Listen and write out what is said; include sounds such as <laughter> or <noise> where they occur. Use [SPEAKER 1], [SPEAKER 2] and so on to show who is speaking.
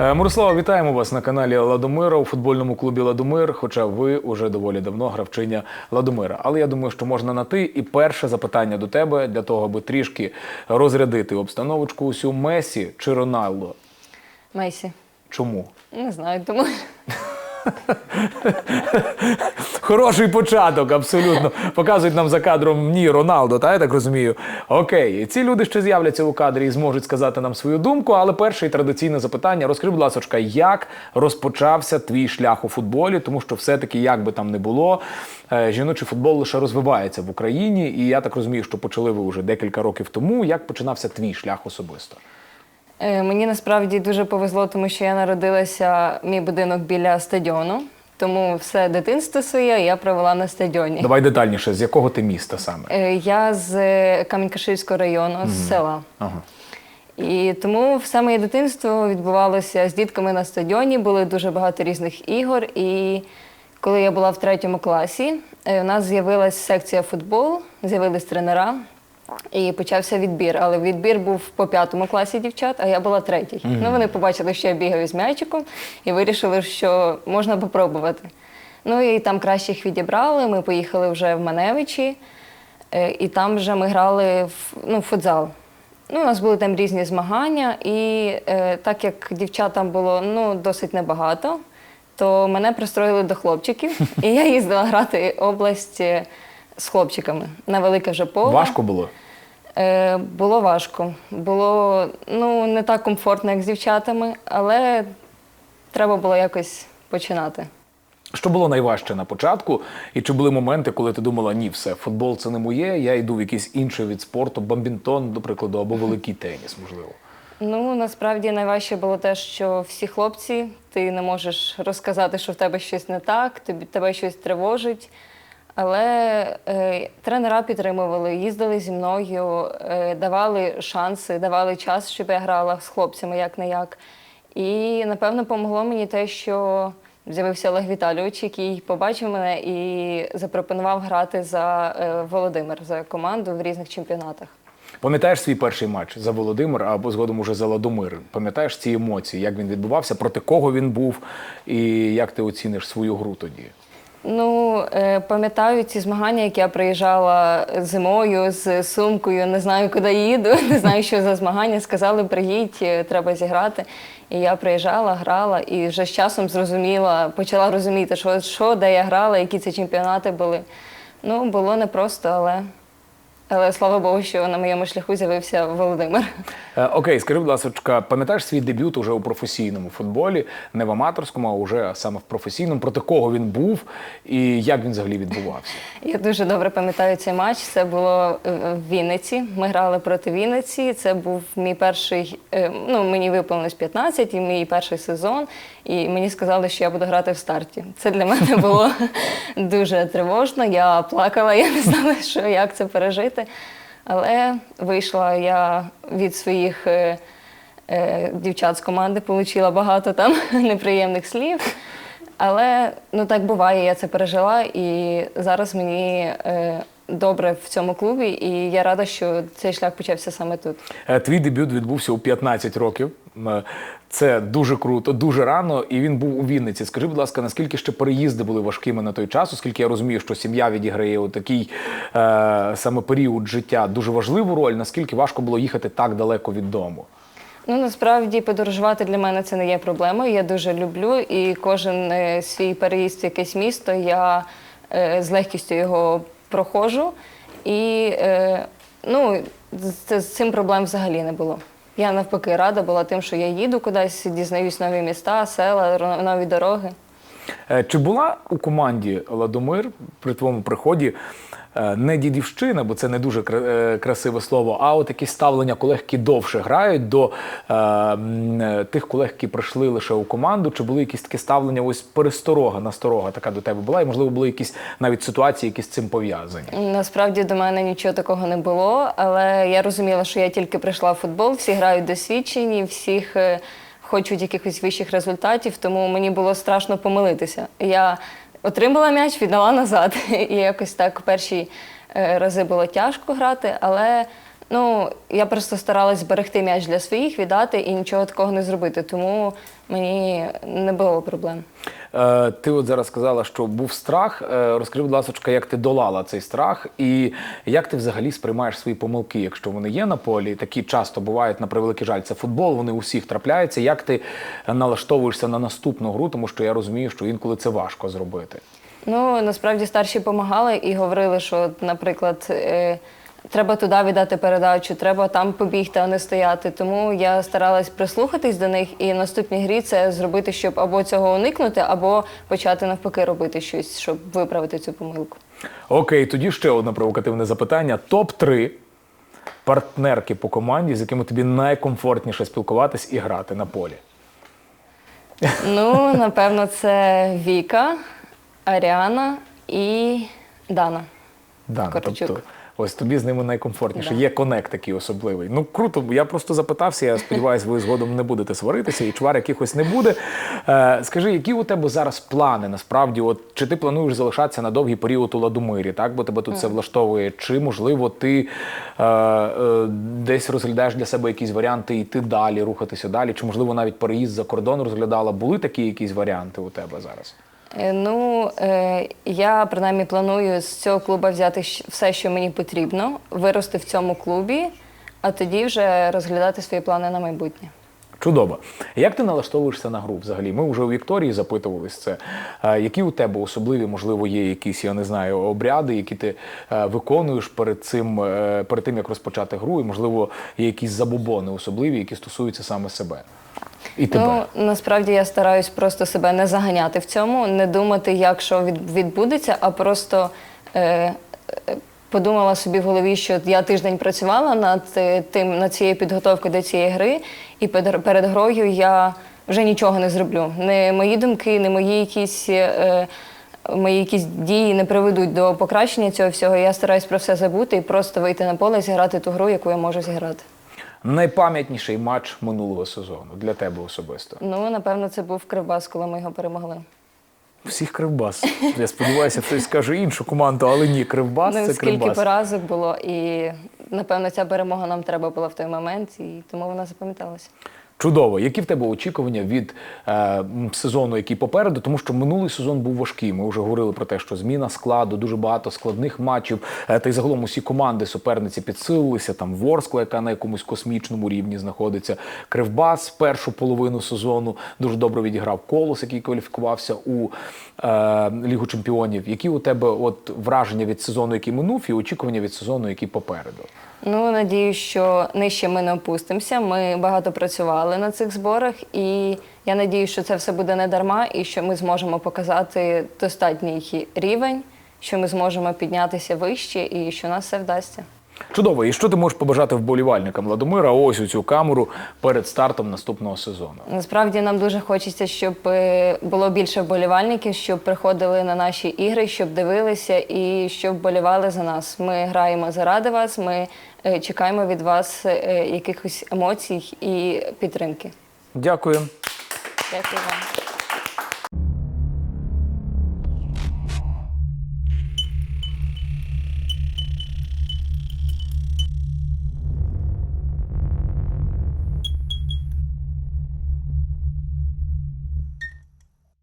[SPEAKER 1] Е, Мирослава, вітаємо вас на каналі Ладомира у футбольному клубі Ладомир. Хоча ви уже доволі давно гравчиня Ладомира. Але я думаю, що можна на ти. І перше запитання до тебе для того, аби трішки розрядити обстановочку усю Месі чи Роналдо.
[SPEAKER 2] Месі.
[SPEAKER 1] Чому?
[SPEAKER 2] Не знаю, тому <laughs>
[SPEAKER 1] Хороший початок, абсолютно. Показують нам за кадром ні Роналдо, та я так розумію. Окей, ці люди ще з'являться у кадрі і зможуть сказати нам свою думку. Але перше і традиційне запитання: розкрий, будь ласка, як розпочався твій шлях у футболі? Тому що все-таки, як би там не було, е, жіночий футбол лише розвивається в Україні, і я так розумію, що почали ви вже декілька років тому. Як починався твій шлях особисто?
[SPEAKER 2] Е, мені насправді дуже повезло, тому що я народилася мій будинок біля стадіону. Тому все дитинство своє я провела на стадіоні.
[SPEAKER 1] Давай детальніше, з якого ти міста саме?
[SPEAKER 2] Е, Я з е, Камінь-Каширського району, з села.
[SPEAKER 1] Ага.
[SPEAKER 2] І тому все моє дитинство відбувалося з дітками на стадіоні, були дуже багато різних ігор. І коли я була в третьому класі, у нас з'явилася секція футбол, з'явились тренера. І почався відбір. Але відбір був по п'ятому класі дівчат, а я була третій. Ну вони побачили, що я бігаю з м'ячиком, і вирішили, що можна попробувати. Ну і там кращих відібрали. Ми поїхали вже в Маневичі, е, і там вже ми грали в ну, футзал. Ну, у нас були там різні змагання, і е, так як дівчат там було ну, досить небагато, то мене пристроїли до хлопчиків, <laughs> і я їздила грати область з хлопчиками на велике вже поле.
[SPEAKER 1] Важко було?
[SPEAKER 2] Е, було важко. Було ну, не так комфортно, як з дівчатами, але треба було якось починати.
[SPEAKER 1] Що було найважче на початку? І чи були моменти, коли ти думала, ні, все, футбол це не моє, я йду в якийсь інший від спорту, бамбінтон, до прикладу, або великий теніс, можливо.
[SPEAKER 2] Ну, насправді найважче було те, що всі хлопці, ти не можеш розказати, що в тебе щось не так, тобі тебе щось тривожить. Але е, тренера підтримували, їздили зі мною, е, давали шанси, давали час, щоб я грала з хлопцями як не як. І напевно помогло мені те, що з'явився Олег Віталійович, який побачив мене і запропонував грати за е, Володимир за команду в різних чемпіонатах.
[SPEAKER 1] Пам'ятаєш свій перший матч за Володимир або згодом уже за Ладомир? Пам'ятаєш ці емоції, як він відбувався, проти кого він був, і як ти оціниш свою гру тоді?
[SPEAKER 2] Ну, е, пам'ятаю ці змагання, як я приїжджала зимою з сумкою, не знаю, куди їду, <laughs> не знаю, що за змагання. Сказали, приїдь, е, треба зіграти. І я приїжджала, грала, і вже з часом зрозуміла, почала розуміти, що, що де я грала, які це чемпіонати були. Ну, було непросто, але, але слава Богу, що на моєму шляху з'явився Володимир.
[SPEAKER 1] Е, окей, скажи, будь ласка, пам'ятаєш свій дебют уже у професійному футболі, не в аматорському, а уже саме в професійному, проти кого він був і як він взагалі відбувався?
[SPEAKER 2] Я дуже добре пам'ятаю цей матч. Це було е, в Вінниці. Ми грали проти Вінниці. Це був мій перший. е, Ну мені виповнилось 15, і мій перший сезон. І мені сказали, що я буду грати в старті. Це для мене було <laughs> дуже тривожно. Я плакала, я не знала, що як це пережити. Але вийшла я від своїх. е, е, Дівчат з команди отримала багато там <laughs> неприємних слів. Але ну так буває, я це пережила, і зараз мені е, добре в цьому клубі, і я рада, що цей шлях почався саме тут.
[SPEAKER 1] Е, Твій дебют відбувся у 15 років. Е, Це дуже круто, дуже рано, і він був у Вінниці. Скажи, будь ласка, наскільки ще переїзди були важкими на той час, оскільки я розумію, що сім'я відіграє у такий е, саме період життя дуже важливу роль. Наскільки важко було їхати так далеко від дому?
[SPEAKER 2] Ну насправді подорожувати для мене це не є проблемою. Я дуже люблю, і кожен е, свій переїзд в якесь місто я е, з легкістю його проходжу. І е, ну, з, з цим проблем взагалі не було. Я навпаки рада була тим, що я їду кудись, дізнаюсь нові міста, села, нові дороги.
[SPEAKER 1] Е, Чи була у команді Ладомир при твоєму приході е, не дідівщина, бо це не дуже е, красиве слово, а от якісь ставлення колег, які довше грають до е, тих колег, які прийшли лише у команду? Чи були якісь такі ставлення, ось пересторога, насторога така до тебе була? І можливо були якісь навіть ситуації, які з цим пов'язані?
[SPEAKER 2] Насправді до мене нічого такого не було, але я розуміла, що я тільки прийшла в футбол, всі грають досвідчені, всіх хочуть якихось вищих результатів, тому мені було страшно помилитися. Я отримала м'яч, віддала назад. <laughs> І якось так перші е, рази було тяжко грати, але Ну, я просто старалась зберегти м'яч для своїх, віддати і нічого такого не зробити, тому мені не було проблем.
[SPEAKER 1] Е, ти от зараз сказала, що був страх. Е, розкажи, будь ласка, як ти долала цей страх, і як ти взагалі сприймаєш свої помилки, якщо вони є на полі? Такі часто бувають на превеликий жаль. Це футбол, вони у всіх трапляються. Як ти налаштовуєшся на наступну гру, тому що я розумію, що інколи це важко зробити.
[SPEAKER 2] Ну, насправді старші допомагали і говорили, що, наприклад, е, треба туди віддати передачу, треба там побігти, а не стояти. Тому я старалась прислухатись до них і в наступній грі це зробити, щоб або цього уникнути, або почати навпаки робити щось, щоб виправити цю помилку.
[SPEAKER 1] Окей, тоді ще одне провокативне запитання: топ 3 партнерки по команді, з якими тобі найкомфортніше спілкуватись і грати на полі.
[SPEAKER 2] Ну, напевно, це Віка, Аріана і Дана.
[SPEAKER 1] Да,
[SPEAKER 2] Корчук.
[SPEAKER 1] тобто, ось тобі з ними найкомфортніше.
[SPEAKER 2] Да.
[SPEAKER 1] Є конект такий особливий. Ну круто, я просто запитався. Я сподіваюся, ви згодом не будете сваритися і чвар якихось не буде. Е, скажи, які у тебе зараз плани? Насправді, от чи ти плануєш залишатися на довгий період у Ладомирі, так? Бо тебе тут все влаштовує? Чи можливо ти е, е, десь розглядаєш для себе якісь варіанти йти далі, рухатися далі? Чи можливо навіть переїзд за кордон розглядала? Були такі якісь варіанти у тебе зараз?
[SPEAKER 2] Е, Ну, е, я принаймні планую з цього клубу взяти все, що мені потрібно, вирости в цьому клубі, а тоді вже розглядати свої плани на майбутнє.
[SPEAKER 1] Чудово. Як ти налаштовуєшся на гру взагалі? Ми вже у Вікторії запитувались це. Які у тебе особливі, можливо, є якісь, я не знаю, обряди, які ти е, виконуєш перед цим, е, перед тим, як розпочати гру, і, можливо, є якісь забобони особливі, які стосуються саме себе і тебе.
[SPEAKER 2] Ну, насправді я стараюсь просто себе не заганяти в цьому, не думати, як що відбудеться, а просто е, е, подумала собі в голові, що я тиждень працювала над е, тим, над цією підготовкою до цієї гри, і перед, перед грою я вже нічого не зроблю. Не мої думки, не мої якісь. Е, Мої якісь дії не приведуть до покращення цього всього. Я стараюсь про все забути і просто вийти на поле і зіграти ту гру, яку я можу зіграти.
[SPEAKER 1] Найпам'ятніший матч минулого сезону для тебе особисто.
[SPEAKER 2] Ну, напевно, це був Кривбас, коли ми його перемогли.
[SPEAKER 1] Всіх Кривбас. Я сподіваюся, хтось скаже іншу команду, але ні, Кривбас
[SPEAKER 2] Ну,
[SPEAKER 1] це
[SPEAKER 2] скільки
[SPEAKER 1] Кривбас.
[SPEAKER 2] поразок було, і напевно ця перемога нам треба була в той момент, і тому вона запам'яталася.
[SPEAKER 1] Чудово. Які в тебе очікування від е, сезону, який попереду? Тому що минулий сезон був важкий. Ми вже говорили про те, що зміна складу, дуже багато складних матчів. Е, та й загалом усі команди суперниці підсилилися. Там Ворскла, яка на якомусь космічному рівні знаходиться. Кривбас першу половину сезону дуже добре відіграв Колос, який кваліфікувався у е, Лігу Чемпіонів. Які у тебе от враження від сезону, який минув, і очікування від сезону, який попереду?
[SPEAKER 2] Ну, надію, що нижче ми не опустимося. Ми багато працювали на цих зборах, і я надію, що це все буде не дарма, і що ми зможемо показати достатній рівень, що ми зможемо піднятися вище, і що нас все вдасться.
[SPEAKER 1] Чудово, і що ти можеш побажати вболівальникам Ладомира ось у цю камеру перед стартом наступного сезону?
[SPEAKER 2] Насправді нам дуже хочеться, щоб е, було більше вболівальників, щоб приходили на наші ігри, щоб дивилися і щоб вболівали за нас. Ми граємо заради вас. Ми е, чекаємо від вас е, якихось емоцій і підтримки.
[SPEAKER 1] Дякую.
[SPEAKER 2] Дякую вам.